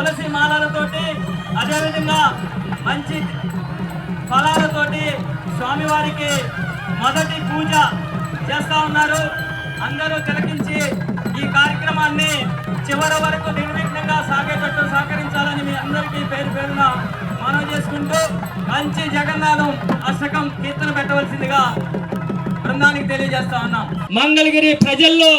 తులసి మాలలతోటి అదేవిధంగా మంచి ఫలాలతోటి స్వామివారికి మొదటి పూజ చేస్తా ఉన్నారు. అందరూ తిలకించి ఈ కార్యక్రమాన్ని చివరి వరకు నిర్విఘ్నంగా సాగేటట్టు సహకరించాలని మీ అందరికీ పేరు పేరున మనం చేసుకుంటూ మంచి జగన్నాథం అష్టకం కీర్తన పెట్టవలసిందిగా బృందానికి తెలియజేస్తా ఉన్నాం. మంగళగిరి ప్రజల్లో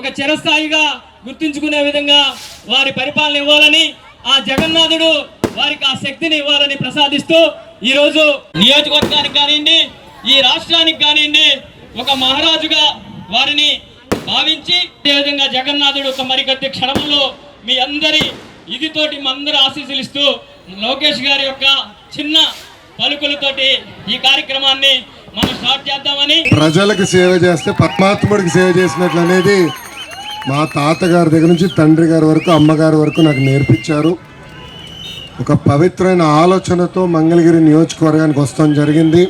ఒక చిరస్థాయిగా గుర్తుంచుకునే విధంగా వారి పరిపాలన ఇవ్వాలని ఆ జగన్నాథుడు వారికి ఆ శక్తిని ఇవ్వాలని ప్రసాదిస్తూ ఈరోజు నియోజకవర్గానికి కానివ్వండి ఈ రాష్ట్రానికి కానివ్వండి ఒక మహారాజుగా వారిని భావించి అదేవిధంగా జగన్నాథుడు ఒక మరికొద్ది క్షణంలో మీ అందరి ఇదితోటి మందరూ ఆశీస్సులు ఇస్తూ లోకేష్ గారి యొక్క చిన్న పలుకులతోటి ఈ కార్యక్రమాన్ని మనం స్టార్ట్ చేద్దామని ప్రజలకు సేవ చేస్తే పరమాత్ముడికి సేవ చేసినట్లు అనేది మా తాతగారి దగ్గర నుంచి తండ్రి గారి వరకు అమ్మగారి వరకు నాకు నేర్పించారు. ఒక పవిత్రమైన ఆలోచనతో మంగళగిరి నియోజకవర్గానికి వస్తాం జరిగింది.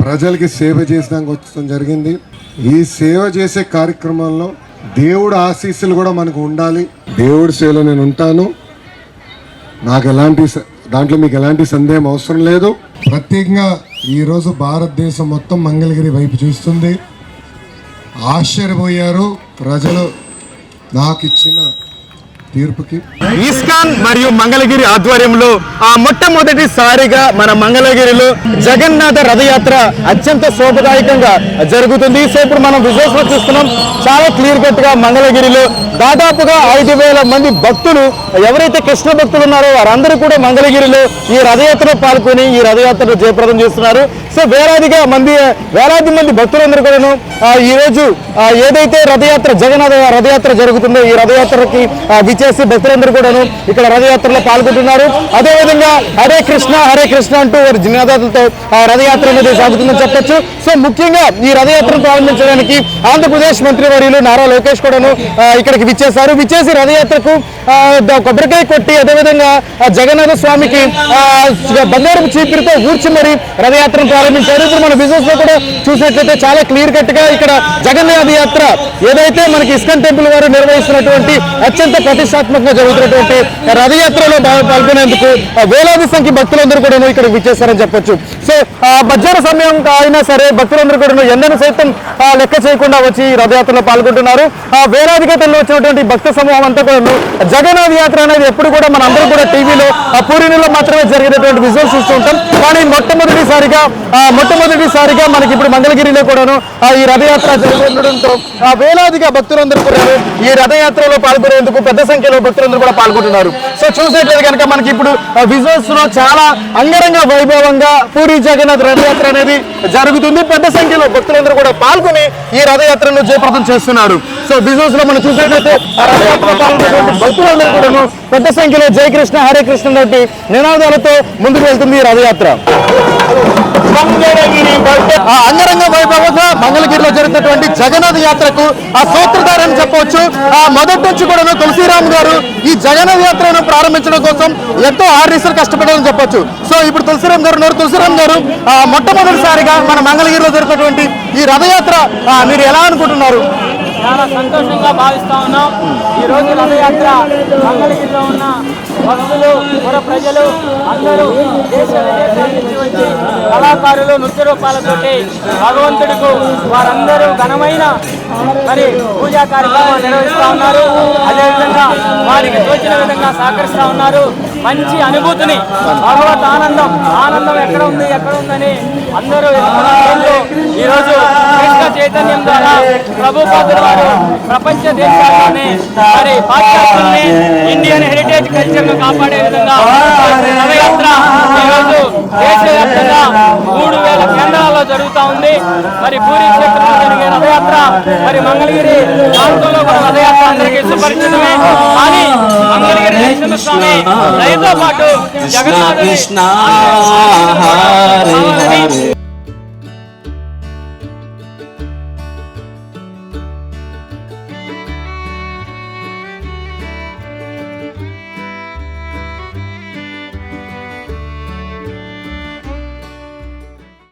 ప్రజలకి సేవ చేసడానికి వచ్చడం జరిగింది. ఈ సేవ చేసే కార్యక్రమంలో దేవుడు ఆశీస్సులు కూడా మనకు ఉండాలి. దేవుడి సేవలో నేను ఉంటాను. నాకు ఎలాంటి దాంట్లో మీకు ఎలాంటి సందేహం అవసరం లేదు. ప్రత్యేకంగా ఈరోజు భారతదేశం మొత్తం మంగళగిరి వైపు చూస్తుంది. ఆశ్చర్యపోయారు ప్రజలు. నాకు ఇచ్చిన తీర్పుకి? ఇస్కాన్ మరియు మంగళగిరి ఆధ్వర్యంలో ఆ మొట్టమొదటిసారిగా మన మంగళగిరిలో జగన్నాథ రథయాత్ర అత్యంత శోభదాయకంగా జరుగుతుంది. సో ఇప్పుడు మనం విజయస్లో చూస్తున్నాం చాలా క్లియర్ కట్గా మంగళగిరిలో దాదాపుగా ఐదు వేల మంది భక్తులు ఎవరైతే కృష్ణ భక్తులు ఉన్నారో వారందరూ కూడా మంగళగిరిలో ఈ రథయాత్రలో పాల్గొని ఈ రథయాత్రను జయప్రదం చేస్తున్నారు. సో వేలాదిగా మంది వేలాది మంది భక్తులందరూ కూడాను ఆ, ఈ రోజు ఏదైతే రథయాత్ర జగన్నాథ రథయాత్ర జరుగుతుందో ఈ రథయాత్రకి విచే విచ్చేసి భక్తులందరూ కూడాను ఇక్కడ రథయాత్రలో పాల్గొంటున్నారు. అదేవిధంగా హరే కృష్ణ హరే కృష్ణ అంటూ వారి జినాదాలతో ఆ రథయాత్ర అనేది సాగుతుందని చెప్పొచ్చు. సో ముఖ్యంగా ఈ రథయాత్రను ప్రారంభించడానికి ఆంధ్రప్రదేశ్ మంత్రి వర్యులు నారా లోకేష్ కూడాను ఇక్కడికి విచ్చేశారు. విచ్చేసి రథయాత్రకు కొబ్బరికాయ కొట్టి అదేవిధంగా జగన్నాథ స్వామికి బంగారం చీపిరితో ఊర్చి మరి రథయాత్రను ప్రారంభించారు. ఇప్పుడు మన బిజినెస్లో కూడా చూసినట్లయితే చాలా క్లియర్ కట్గా ఇక్కడ జగన్నాథ యాత్ర ఏదైతే మనకి ఇస్కాన్ టెంపుల్ వారు నిర్వహిస్తున్నటువంటి అత్యంత ప్రతిష్టాత్మకంగా జరుగుతున్నటువంటి రథయాత్రలో పాల్గొనేందుకు వేలాది సంఖ్య భక్తులందరూ కూడా ఇక్కడ విచ్చేశారని చెప్పొచ్చు. సో ఆ, మధ్యాహ్న సమయం అయినా సరే భక్తులందరూ కూడా ఎండను సైతం లెక్క చేయకుండా వచ్చి రథయాత్రలో పాల్గొంటున్నారు. ఆ వేలాదిగా తరలి వచ్చినటువంటి భక్త సమూహం అంతా కూడా జగన్నాథ యాత్ర అనేది ఎప్పుడు కూడా మన అందరూ కూడా టీవీలో ఆ మాత్రమే జరిగినటువంటి విజువల్స్ చూస్తూ ఉంటాం. కానీ మొట్టమొదటిసారిగా ఆ, మొట్టమొదటిసారిగా మనకి ఇప్పుడు మంగళగిరిలో కూడాను ఆ, ఈ రథయాత్ర జరుగుతుండటంతో ఆ, వేలాదిగా భక్తులందరూ కూడా ఈ రథయాత్రలో పాల్గొనేందుకు పెద్ద సంఖ్యలో భక్తులందరూ కూడా పాల్గొంటున్నారు. సో చూసినట్లయితే కనుక మనకి ఇప్పుడు విజువల్స్లో చాలా అంగరంగ వైభవంగా పూరి జగన్నాథ్ రథయాత్ర అనేది జరుగుతుంది. పెద్ద సంఖ్యలో భక్తులందరూ కూడా పాల్గొని ఈ రథయాత్రను జయప్రదం చేస్తున్నారు. సో విజువల్స్లో మనం చూసినట్లయితే భక్తులందరూ కూడా పెద్ద సంఖ్యలో జయ కృష్ణ హరే కృష్ణ వంటి నినాదాలతో ముందుకు వెళ్తుంది ఈ రథయాత్ర. అంగరంగ వైభవంగా మంగళగిరిలో జరుగుతున్నటువంటి జగన్నాథ యాత్రకు ఆ సూత్రధారి అని చెప్పవచ్చు. ఆ మొదటి నుంచి కూడా తులసిరామ్ గారు ఈ జగన్నాథ యాత్రను ప్రారంభించడం కోసం ఎంతో ఆర్డీసీలు కష్టపడాలని చెప్పొచ్చు. సో ఇప్పుడు తులసిరామ్ గారు ఉన్నారు. తులసిరామ్ గారు ఆ, మొట్టమొదటిసారిగా మన మంగళగిరిలో జరుగుతున్నటువంటి ఈ రథయాత్ర మీరు ఎలా అనుకుంటున్నారు? చాలా సంతోషంగా భావిస్తా ఉన్నాం. ఈ రోజు రథయాత్ర మంగళగిరిలో ఉన్న భక్తులు పుర ప్రజలు అందరూ దేశ విదేశాల నుంచి వచ్చి కళాకారులు నృత్య రూపాలతోటి భగవంతుడికి వారందరూ ఘనమైన మరి పూజా కార్యక్రమాలు నిర్వహిస్తూ ఉన్నారు. అదేవిధంగా వారికి తోచిన విధంగా సహకరిస్తూ ఉన్నారు. మంచి అనుభూతిని భగవత్ ఆనందం ఆనందం ఎక్కడ ఉంది ఎక్కడ ఉందని అందరూ ఈరోజు చైతన్యం ద్వారా ప్రభుపాదుల వారు ప్రపంచ దేశాల్లోనే మరి పాశ్చాత్యుల్ని ఇండియన్ హెరిటేజ్ కల్చర్ను కాపాడే విధంగా రథయాత్ర ఈరోజు దేశవ్యాప్తంగా మూడు వేల కేంద్రాల్లో జరుగుతూ ఉంది. మరి పూరి క్షేత్రంలో జరిగే రథయాత్ర మరి మంగళగిరి ప్రాంతంలో కూడా రథయాత్ర అందరికీ సుపరిచితమే. కానీ మంగళగిరి నరసింహ స్వామి దయతో పాటు జగన్నాథుని కృష్ణ